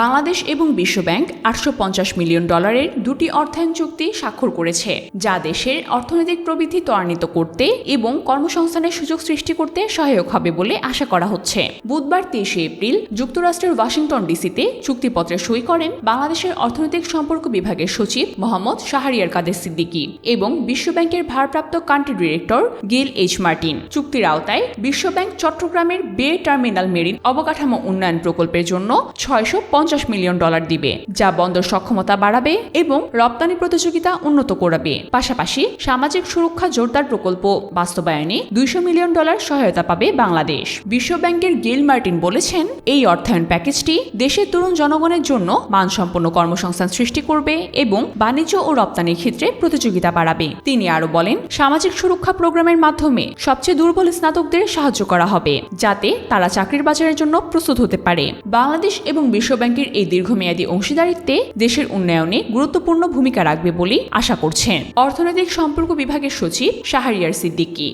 বাংলাদেশ এবং বিশ্বব্যাংক আটশো পঞ্চাশ মিলিয়ন ডলারের দুটি অর্থায়ন চুক্তি স্বাক্ষর করেছে, যা দেশের অর্থনৈতিক প্রবৃদ্ধি ত্বরান্বিত করতে এবং কর্মসংস্থানের সুযোগ সৃষ্টি করতে সহায়ক হবে বলে আশা করা হচ্ছে। বুধবার তেইশে এপ্রিল যুক্তরাষ্ট্রের ওয়াশিংটন ডিসিতে চুক্তিপত্রে সই করেন বাংলাদেশের অর্থনৈতিক সম্পর্ক বিভাগের সচিব মোহাম্মদ শাহরিয়ার কাদের সিদ্দিকী এবং বিশ্বব্যাংকের ভারপ্রাপ্ত country director Gale H Martin. চুক্তির আওতায় বিশ্বব্যাংক চট্টগ্রামের বে টার্মিনাল মেরিন অবকাঠামো উন্নয়ন প্রকল্পের জন্য ছয়শো পঞ্চাশ মিলিয়ন ডলার দিবে, যা বন্দর সক্ষমতা বাড়াবে এবং রপ্তানি প্রতিযোগিতা উন্নত করবে। পাশাপাশি সামাজিক সুরক্ষা জোরদার প্রকল্প বাস্তবায়নে দুইশো মিলিয়ন ডলার সহায়তা পাবে বাংলাদেশ। বিশ্বব্যাংকের গেল মার্টিন বলেছেন, এই অর্থায়ন প্যাকেজটি দেশের তরুণ জনগণের জন্য মানসম্পন্ন কর্মসংস্থান সৃষ্টি করবে এবং বাণিজ্য ও রপ্তানির ক্ষেত্রে প্রতিযোগিতা বাড়াবে। তিনি আরও বলেন, সামাজিক সুরক্ষা প্রোগ্রামের মাধ্যমে সবচেয়ে দুর্বল স্নাতকদের সাহায্য করা হবে, যাতে তারা চাকরির বাজারের জন্য প্রস্তুত হতে পারে। বাংলাদেশ এবং বিশ্বব্যাংকের এই দীর্ঘমেয়াদী অংশীদারিত্বে দেশের উন্নয়নে গুরুত্বপূর্ণ ভূমিকা রাখবে বলে আশা করছেন। অর্থনৈতিক সম্পর্ক বিভাগের সচিব শাহরিয়ার সিদ্দিকী।